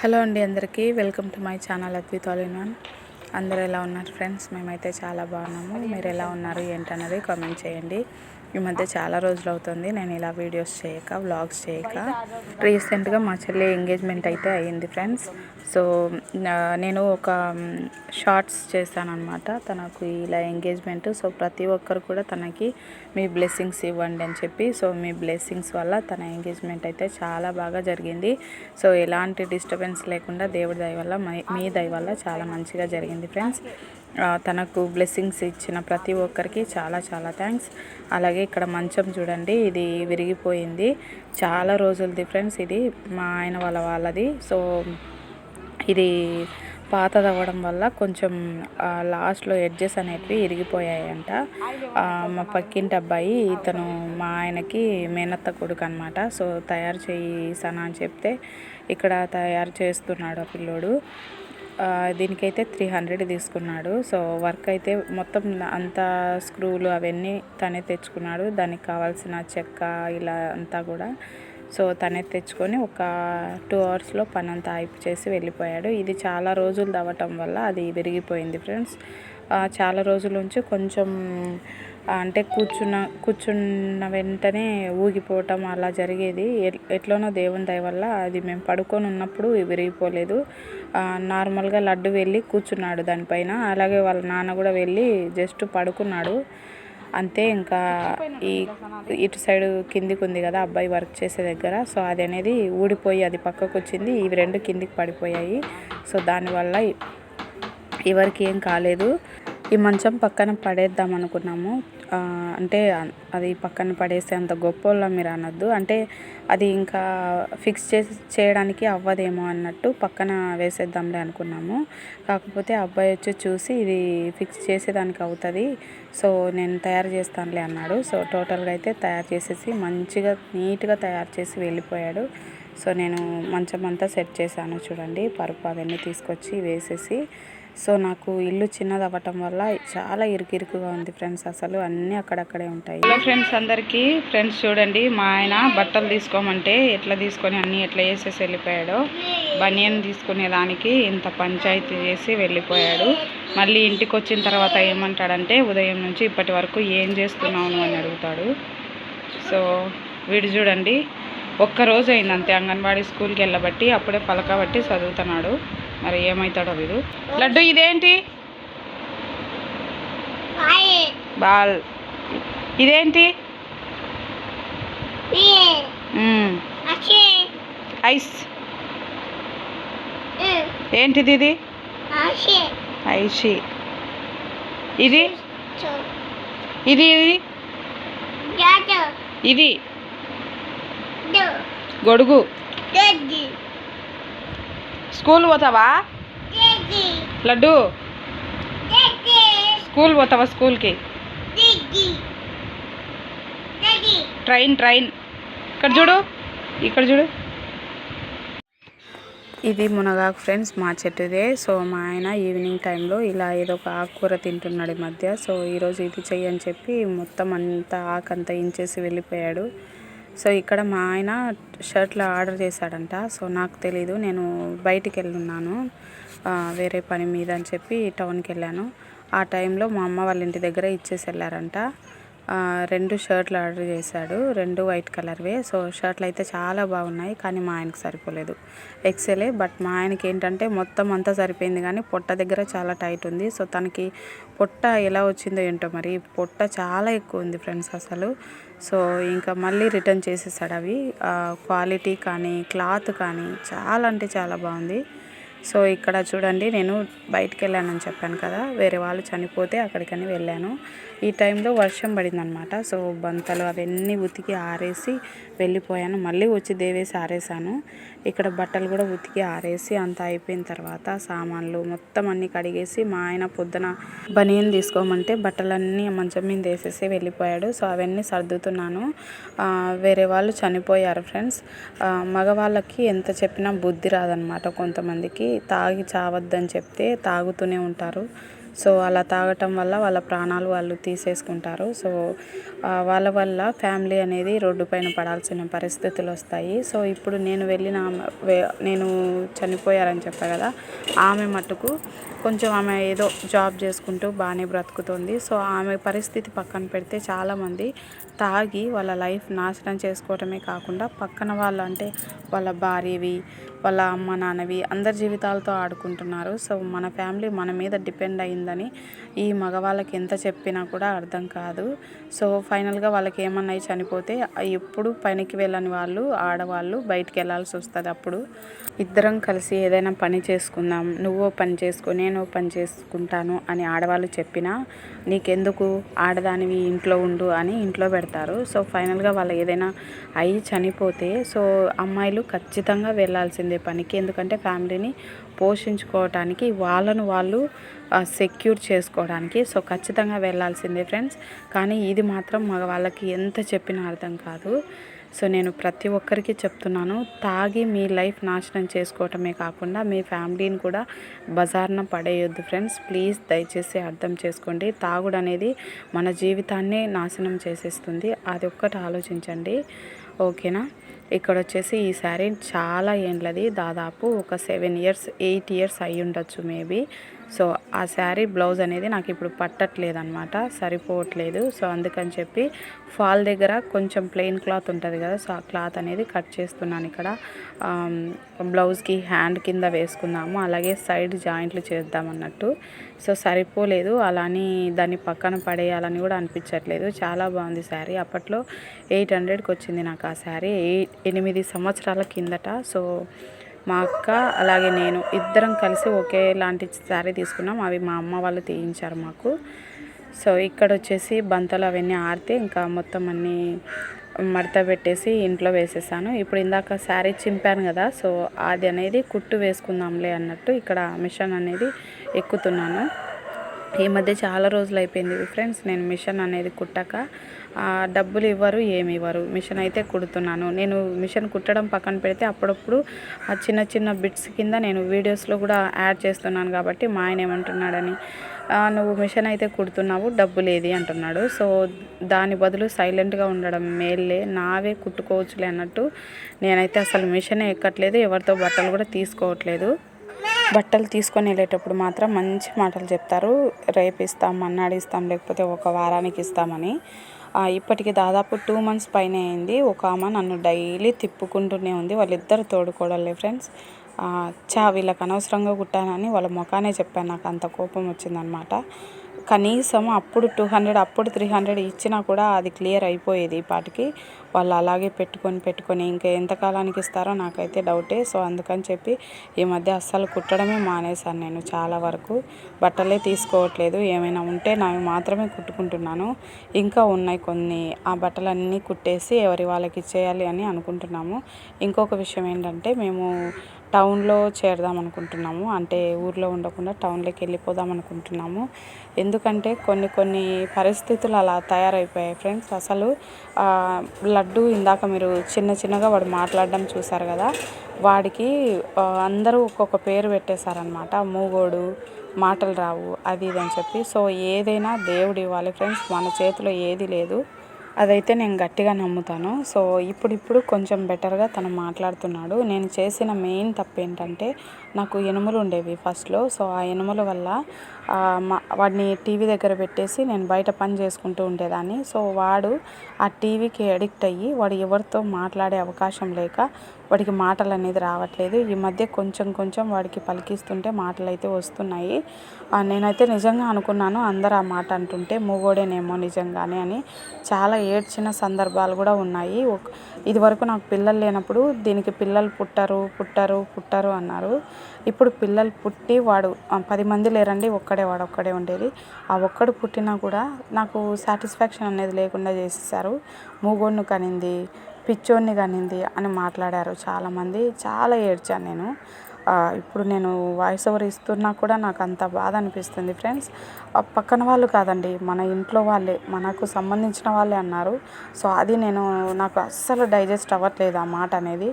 Hello అండి అందరికీ. Welcome to my channel Advith all in one అందరూ ఎలా ఉన్నారు ఫ్రెండ్స్? మేమైతే చాలా బాగున్నాము. మీరు ఎలా ఉన్నారు ఏంటన్నది కామెంట్ చేయండి. ఈ మధ్య చాలా రోజులు అవుతుంది నేను ఇలా వీడియోస్ చేయక వ్లాగ్స్ చేయక. రీసెంట్గా మా చెల్లి ఎంగేజ్మెంట్ అయితే అయ్యింది ఫ్రెండ్స్. సో నేను ఒక షార్ట్స్ చేశానమాట తనకు ఇలా ఎంగేజ్మెంట్. సో ప్రతి ఒక్కరు కూడా తనకి మీ బ్లెస్సింగ్స్ ఇవ్వండి అని చెప్పి సో మీ బ్లెస్సింగ్స్ వల్ల తన ఎంగేజ్మెంట్ అయితే చాలా బాగా జరిగింది. సో ఎలాంటి డిస్టర్బెన్స్ లేకుండా దేవుడి దయ వల్ల మీ దయ వల్ల చాలా మంచిగా జరిగింది ఫ్రెండ్స్. తనకు బ్లెస్సింగ్స్ ఇచ్చిన ప్రతి ఒక్కరికి చాలా చాలా థ్యాంక్స్ అలాగే ఇక్కడ మంచం చూడండి ఇది విరిగిపోయింది. చాలా రోజులది ఫ్రెండ్స్ ఇది మా ఆయన వాళ్ళ వాళ్ళది. సో ఇది పాతది అవ్వడం వల్ల కొంచెం లాస్ట్లో ఎడ్జెస్ అనేటివి ఇరిగిపోయాయంట. మా పక్కింటి అబ్బాయి ఇతను మా ఆయనకి మేనత్త కొడుకు అనమాట సో తయారు చేయి సనా అని చెప్తే ఇక్కడ తయారు చేస్తున్నాడు ఆ పిల్లోడు. దీనికైతే త్రీ హండ్రెడ్ తీసుకున్నాడు. సో వర్క్ అయితే మొత్తం అంతా స్క్రూలు అవన్నీ తనే తెచ్చుకున్నాడు. దానికి కావాల్సిన చెక్క ఇలా అంతా కూడా. సో తనే తెచ్చుకొని ఒక టూ అవర్స్లో పని అంతా అయిపు చేసి వెళ్ళిపోయాడు. ఇది చాలా రోజులు తవ్వటం వల్ల అది విరిగిపోయింది ఫ్రెండ్స్ చాలా రోజుల నుంచి కొంచెం అంటే కూర్చున్న కూర్చున్న వెంటనే ఊగిపోవటం అలా జరిగేది. ఎట్- ఎట్లనో దేవుని దయ వల్ల అది మేము పడుకొని ఉన్నప్పుడు విరిగిపోలేదు. నార్మల్గా లడ్డు వెళ్ళి కూర్చున్నాడు దానిపైన. అలాగే వాళ్ళ నాన్న కూడా వెళ్ళి జస్ట్ పడుకున్నాడు. అంతే ఇంకా ఈ ఇటు సైడ్ కిందికి ఉంది కదా అబ్బాయి వర్క్ చేసే దగ్గర. సో అది అనేది ఊడిపోయి అది పక్కకు వచ్చింది. ఇవి రెండు కిందికి పడిపోయాయి. సో దానివల్ల ఎవరికి ఏం కాలేదు. ఈ మంచం పక్కన పడేద్దాం అనుకున్నాము. అంటే అది పక్కన పడేస్తే అంత గొప్పోళ్ళం మీరు అనొద్దు. అంటే అది ఇంకా ఫిక్స్ చేసి చేయడానికి అవ్వదేమో అన్నట్టు పక్కన వేసేద్దాంలే అనుకున్నాము. కాకపోతే అబ్బాయి వచ్చి చూసి ఇది ఫిక్స్ చేసేదానికి అవుతుంది. సో నేను తయారు చేస్తానులే అన్నాడు. సో టోటల్గా అయితే తయారు చేసేసి మంచిగా నీట్గా తయారు చేసి వెళ్ళిపోయాడు. సో నేను మంచం అంతా సెట్ చేశాను చూడండి. పరుపు అవన్నీ తీసుకొచ్చి వేసేసి సో నాకు ఇల్లు చిన్నది అవ్వటం వల్ల చాలా ఇరుకిరుకుగా ఉంది ఫ్రెండ్స్ అసలు. అన్నీ అక్కడక్కడే ఉంటాయి. హలో ఫ్రెండ్స్ అందరికీ. ఫ్రెండ్స్ చూడండి మా ఆయన బట్టలు తీసుకోమంటే ఎట్లా తీసుకొని అన్నీ ఎట్లా వేసేసి వెళ్ళిపోయాడో. బనియన్ తీసుకునేదానికి ఇంత పంచాయతీ చేసి వెళ్ళిపోయాడు. మళ్ళీ ఇంటికి వచ్చిన తర్వాత ఏమంటాడంటే ఉదయం నుంచి ఇప్పటి వరకు ఏం చేస్తున్నావు అని అడుగుతాడు. సో వీడు చూడండి ఒక్క రోజు అయింది అంతే. అంగన్వాడీ స్కూల్కి వెళ్ళబట్టి అప్పుడే పలకబట్టి చదువుతున్నాడు. మరి ఏమవుతాడో వీడు. లడ్డు ఇదేంటి? బాల్. ఇదేంటి. ఐస్. ఏంటిది ఇది? ఐషి. ఇది? ఇది ఇది? ఇది. గొడుగు. స్కూల్ పోతావా? లడ్డు? స్కూల్ పోతావా స్కూల్కి? Train train. ఇక్కడ చూడు ఇక్కడ చూడు. ఇది మునగాకు ఫ్రెండ్స్ మా చెట్టుదే. సో మా ఆయన ఈవినింగ్ టైంలో ఇలా ఏదో ఒక ఆకుకూర తింటున్నాడు ఈ మధ్య. సో ఈరోజు ఇది చెయ్యని చెప్పి మొత్తం అంతా ఆకంతా ఇంచేసి వెళ్ళిపోయాడు. సో ఇక్కడ మా ఆయన షర్ట్లు ఆర్డర్ చేశాడంట. సో నాకు తెలీదు నేను బయటికి వెళ్ళున్నాను వేరే పని మీద అని చెప్పి టౌన్కి వెళ్ళాను. ఆ టైంలో మా అమ్మ వాళ్ళ ఇంటి దగ్గర ఇచ్చేసి వెళ్ళారంట. రెండు షర్ట్లు ఆర్డర్ చేశాడు. రెండు వైట్ కలర్వే. సో షర్ట్లు అయితే చాలా బాగున్నాయి. కానీ మా ఆయనకి సరిపోలేదు. ఎక్సెలే. బట్ మా ఆయనకి ఏంటంటే మొత్తం అంతా సరిపోయింది. కానీ పొట్ట దగ్గర చాలా టైట్ ఉంది. సో తనకి పొట్ట ఎలా వచ్చిందో ఏంటో మరి పొట్ట చాలా ఎక్కువ ఉంది ఫ్రెండ్స్ అసలు. సో ఇంకా మళ్ళీ రిటర్న్ చేసేసాడు అవి. క్వాలిటీ కానీ క్లాత్ కానీ చాలా అంటే చాలా బాగుంది. సో ఇక్కడ చూడండి నేను బయటికి వెళ్ళానని చెప్పాను కదా. వేరే వాళ్ళు చనిపోతే అక్కడికని వెళ్ళాను. ఈ టైంలో వర్షం పడిందనమాట. సో బంతలు అవన్నీ ఉతికి ఆరేసి వెళ్ళిపోయాను. మళ్ళీ వచ్చి దేవేసి ఆరేసాను. ఇక్కడ బట్టలు కూడా ఉతికి ఆరేసి అంతా అయిపోయిన తర్వాత సామాన్లు మొత్తం అన్నీ కడిగేసి మా ఆయన పొద్దున బనియన్ తీసుకోమంటే బట్టలన్నీ మంచం మీద వేసేసి వెళ్ళిపోయాడు. సో అవన్నీ సర్దుతున్నాను. వేరే వాళ్ళు చనిపోయారు ఫ్రెండ్స్. మగవాళ్ళకి ఎంత చెప్పినా బుద్ధి రాదనమాట కొంతమందికి. తాగి చావద్దని చెప్తే తాగుతూనే ఉంటారు. సో అలా తాగటం వల్ల వాళ్ళ ప్రాణాలు వాళ్ళు తీసేసుకుంటారు. సో వాళ్ళ వల్ల ఫ్యామిలీ అనేది రోడ్డు పైన పడాల్సిన పరిస్థితులు వస్తాయి. సో ఇప్పుడు నేను వెళ్ళిన నేను చనిపోయారని చెప్పా కదా ఆమె మటుకు కొంచెం ఆమె ఏదో జాబ్ చేసుకుంటూ బాగానే బ్రతుకుతుంది. సో ఆమె పరిస్థితి పక్కన పెడితే చాలామంది తాగి వాళ్ళ లైఫ్ నాశనం చేసుకోవటమే కాకుండా పక్కన వాళ్ళు అంటే వాళ్ళ భార్యవి వాళ్ళ అమ్మ నాన్నవి అందరి జీవితాలతో ఆడుకుంటున్నారు. సో మన ఫ్యామిలీ మన మీద డిపెండ్ అయిందని ఈ మగవాళ్ళకి ఎంత చెప్పినా కూడా అర్థం కాదు. సో ఫైనల్గా వాళ్ళకి ఏమన్నాయి చనిపోతే ఎప్పుడు పనికి వెళ్ళని వాళ్ళు ఆడవాళ్ళు బయటికి వెళ్ళాల్సి వస్తుంది అప్పుడు. ఇద్దరం కలిసి ఏదైనా పని చేసుకుందాం నువ్వు పని చేసుకో నేను పని చేసుకుంటాను అని ఆడవాళ్ళు చెప్పినా నీకెందుకు ఆడదానివి ఇంట్లో ఉండు అని ఇంట్లో పెడతారు. సో ఫైనల్గా వాళ్ళు ఏదైనా అయ్యి చనిపోతే సో అమ్మాయిలు ఖచ్చితంగా వెళ్ళాల్సిందే పనికి. ఎందుకంటే ఫ్యామిలీని పోషించుకోవటానికి వాళ్ళను వాళ్ళు సెక్యూర్ చేసుకోవడానికి సో ఖచ్చితంగా వెళ్ళాల్సిందే ఫ్రెండ్స్. కానీ ఇది మాత్రం మగవాళ్ళకి ఎంత చెప్పినా అర్థం కాదు. సో నేను ప్రతి ఒక్కరికి చెప్తున్నాను తాగి మీ లైఫ్ నాశనం చేసుకోవటమే కాకుండా మీ ఫ్యామిలీని కూడా బజార్న పడేయొద్దు ఫ్రెండ్స్. ప్లీజ్ దయచేసి అర్థం చేసుకోండి. తాగుడు అనేది మన జీవితాన్ని నాశనం చేసేస్తుంది. అది ఒక్కటి ఆలోచించండి. ఓకేనా? ఇక్కడ వచ్చేసి ఈ శారీ చాలా ఏండ్లది. దాదాపు ఒక సెవెన్ ఇయర్స్ ఎయిట్ ఇయర్స్ అయి ఉండొచ్చు మేబీ. సో ఆ శారీ బ్లౌజ్ అనేది నాకు ఇప్పుడు పట్టట్లేదు అనమాట సరిపోవట్లేదు. సో అందుకని చెప్పి ఫాల్ దగ్గర కొంచెం ప్లెయిన్ క్లాత్ ఉంటుంది కదా సో ఆ క్లాత్ అనేది కట్ చేస్తున్నాను ఇక్కడ. బ్లౌజ్కి హ్యాండ్ కింద వేసుకుందాము అలాగే సైడ్ జాయింట్లు చేద్దాం అన్నట్టు. సో సరిపోలేదు అలాని దాన్ని పక్కన పడేయాలని కూడా అనిపించట్లేదు. చాలా బాగుంది శారీ అప్పట్లో ఎయిట్ హండ్రెడ్కి వచ్చింది నాకు ఆ శారీ. ఎయిట్ ఎనిమిది సంవత్సరాల కిందట సో మా అక్క అలాగే నేను ఇద్దరం కలిసి ఒకేలాంటి శారీ తీసుకున్నాం. అవి మా అమ్మ వాళ్ళు తీయించారు మాకు. సో ఇక్కడ వచ్చేసి బంతలు అవన్నీ ఆరితే ఇంకా మొత్తం అన్నీ మడత పెట్టేసి ఇంట్లో వేసేసాను. ఇప్పుడు ఇందాక శారీ చింపాను కదా సో అది అనేది కుట్టు వేసుకుందాంలే అన్నట్టు ఇక్కడ మిషన్ అనేది ఎక్కుతున్నాను. ఈ మధ్య చాలా రోజులు అయిపోయింది ఫ్రెండ్స్. నేను మిషన్ అనేది కుట్టాక డబ్బులు ఇవ్వరు ఏమి ఇవ్వరు. మిషన్ అయితే కుడుతున్నాను. నేను మిషన్ కుట్టడం పక్కన పెడితే అప్పుడప్పుడు ఆ చిన్న చిన్న బిట్స్ కింద నేను వీడియోస్లో కూడా యాడ్ చేస్తున్నాను కాబట్టి మా ఆయన ఏమంటున్నాడని నువ్వు మిషన్ అయితే కుడుతున్నావు డబ్బులు ఏది అంటున్నాడు. సో దాని బదులు సైలెంట్గా ఉండడం మేల్లే నావే కుట్టుకోవచ్చులే అన్నట్టు నేనైతే అసలు మిషన్ ఎక్కట్లేదు ఎవరితో బట్టలు కూడా తీసుకోవట్లేదు. బట్టలు తీసుకొని వెళ్ళేటప్పుడు మాత్రం మంచి మాటలు చెప్తారు. రేపు ఇస్తాం మన్నాడు ఇస్తాం లేకపోతే ఒక వారానికి ఇస్తామని. ఇప్పటికి దాదాపు టూ మంత్స్ పైన అయింది. ఒక ఆమె నన్ను డైలీ తిప్పుకుంటూనే ఉంది. వాళ్ళిద్దరు తోడుకోడలే ఫ్రెండ్స్. చా వీళ్ళకి అనవసరంగా కుట్టానని వాళ్ళ ముఖానే చెప్పాను. నాకు అంత కోపం వచ్చిందనమాట. కనీసం అప్పుడు టూ హండ్రెడ్ అప్పుడు త్రీ హండ్రెడ్ ఇచ్చినా కూడా అది క్లియర్ అయిపోయేది ఈ పాటికి. వాళ్ళు అలాగే పెట్టుకొని పెట్టుకొని ఇంకా ఎంతకాలానికి ఇస్తారో నాకైతే డౌటే. సో అందుకని చెప్పి ఈ మధ్య అస్సలు కుట్టడమే మానేశాను నేను చాలా వరకు. బట్టలే తీసుకోవట్లేదు. ఏమైనా ఉంటే నావి మాత్రమే కుట్టుకుంటున్నాను. ఇంకా ఉన్నాయి కొన్ని. ఆ బట్టలన్నీ కుట్టేసి ఎవరి వాళ్ళకి ఇచ్చేయాలి అని అనుకుంటున్నాము. ఇంకొక విషయం ఏంటంటే మేము టౌన్లో చేరదాం అనుకుంటున్నాము. అంటే ఊర్లో ఉండకుండా టౌన్లోకి వెళ్ళిపోదాం అనుకుంటున్నాము. ఎందుకంటే కొన్ని కొన్ని పరిస్థితులు అలా తయారైపోయాయి ఫ్రెండ్స్. అసలు లడ్డు ఇందాక మీరు చిన్న చిన్నగా వాడు మాట్లాడడం చూశారు కదా వాడికి అందరూ ఒక్కొక్క పేరు పెట్టేశారనమాట మూగోడు మాటలు రావు అది ఇది అని చెప్పి. సో ఏదైనా దేవుడు ఇవ్వాలి ఫ్రెండ్స్. మన చేతిలో ఏది లేదు. అదైతే నేను గట్టిగా నమ్ముతాను. సో ఇప్పుడిప్పుడు కొంచెం బెటర్గా తను మాట్లాడుతున్నాడు. నేను చేసిన మెయిన్ తప్పు ఏంటంటే నాకు ఎనుములు ఉండేవి ఫస్ట్లో. సో ఆ ఎనుముల వల్ల మా వాడిని టీవీ దగ్గర పెట్టేసి నేను బయట పని చేసుకుంటూ ఉండేదాన్ని. సో వాడు ఆ టీవీకి అడిక్ట్ అయ్యి వాడు ఎవరితో మాట్లాడే అవకాశం లేక వాడికి మాటలు అనేది రావట్లేదు. ఈ మధ్య కొంచెం కొంచెం వాడికి పలికిస్తుంటే మాటలు అయితే వస్తున్నాయి నేనైతే నిజంగా అనుకున్నాను అందరు ఆ మాట అంటుంటే మూగోడేనేమో నిజంగానే అని. చాలా ఏడ్చిన సందర్భాలు కూడా ఉన్నాయి. ఒక ఇదివరకు నాకు పిల్లలు లేనప్పుడు దీనికి పిల్లలు పుట్టరు పుట్టరు పుట్టరు అన్నారు. ఇప్పుడు పిల్లలు పుట్టి వాడు పది మంది లేరండి ఒక్కడే వాడు ఒక్కడే ఉండేది. ఆ ఒక్కడు పుట్టినా కూడా నాకు సాటిస్ఫాక్షన్ అనేది లేకుండా చేసేసారు మూగోడిని కనింది పిచ్చోడిని కనింది అని మాట్లాడారు చాలామంది. చాలా ఏడ్చాను నేను. ఇప్పుడు నేను వాయిస్ ఓవర్ ఇస్తున్నా కూడా నాకు అంత బాధ అనిపిస్తుంది ఫ్రెండ్స్ పక్కన వాళ్ళు కాదండి మన ఇంట్లో వాళ్ళే మనకు సంబంధించిన వాళ్ళే అన్నారు. సో అది నేను నాకు అస్సలు డైజెస్ట్ అవ్వట్లేదు ఆ మాట అనేది.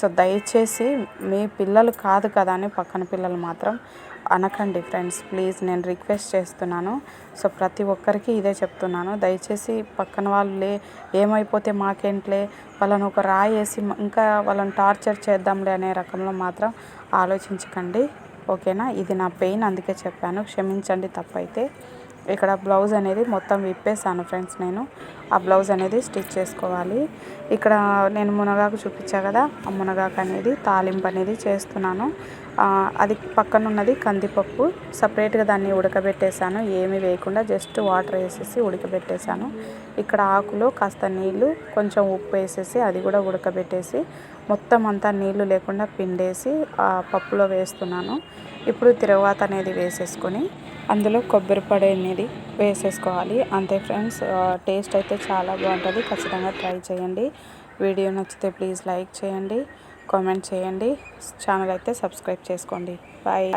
సో దయచేసి మీ పిల్లలు కాదు కదా అని పక్కన పిల్లలు మాత్రం అనకండి ఫ్రెండ్స్ ప్లీజ్ నేను రిక్వెస్ట్ చేస్తున్నాను. సో ప్రతి ఒక్కరికి ఇదే చెప్తున్నాను. దయచేసి పక్కన వాళ్ళే ఏమైపోతే మాకేంట్లే వాళ్ళని ఒక రాయేసి ఇంకా వాళ్ళని టార్చర్ చేద్దాంలే అనే రకంలో మాత్రం ఆలోచించకండి. ఓకేనా? ఇది నా పెయిన్ అందుకే చెప్పాను. క్షమించండి తప్పైతే. ఇక్కడ బ్లౌజ్ అనేది మొత్తం విప్పేసాను ఫ్రెండ్స్ నేను. ఆ బ్లౌజ్ అనేది స్టిచ్ చేసుకోవాలి. ఇక్కడ నేను మునగాకు చూపించా కదా? ఆ మునగాకు అనేది తాలింపు అనేది చేస్తున్నాను. అది పక్కన ఉన్నది కందిపప్పు. సపరేట్గా దాన్ని ఉడకబెట్టేశాను. ఏమీ వేయకుండా జస్ట్ వాటర్ వేసేసి ఉడకబెట్టేశాను. ఇక్కడ ఆకులో కాస్త నీళ్ళు కొంచెం ఉప్పు వేసేసి అది కూడా ఉడకబెట్టేసి మొత్తం అంతా నీళ్ళు లేకుండా పిండేసి ఆ పప్పులో వేస్తున్నాను. ఇప్పుడు తిరువాత అనేది వేసేసుకొని అందులో కొబ్బరి పొడి అనేది వేసేసుకోవాలి. అంతే ఫ్రెండ్స్ టేస్ట్ అయితే చాలా బాగుంటుంది. ఖచ్చితంగా ట్రై చేయండి. వీడియో నచ్చితే ప్లీజ్ లైక్ చేయండి. కామెంట్ చేయండి. ఛానల్ అయితే సబ్స్క్రైబ్ చేసుకోండి. బాయ్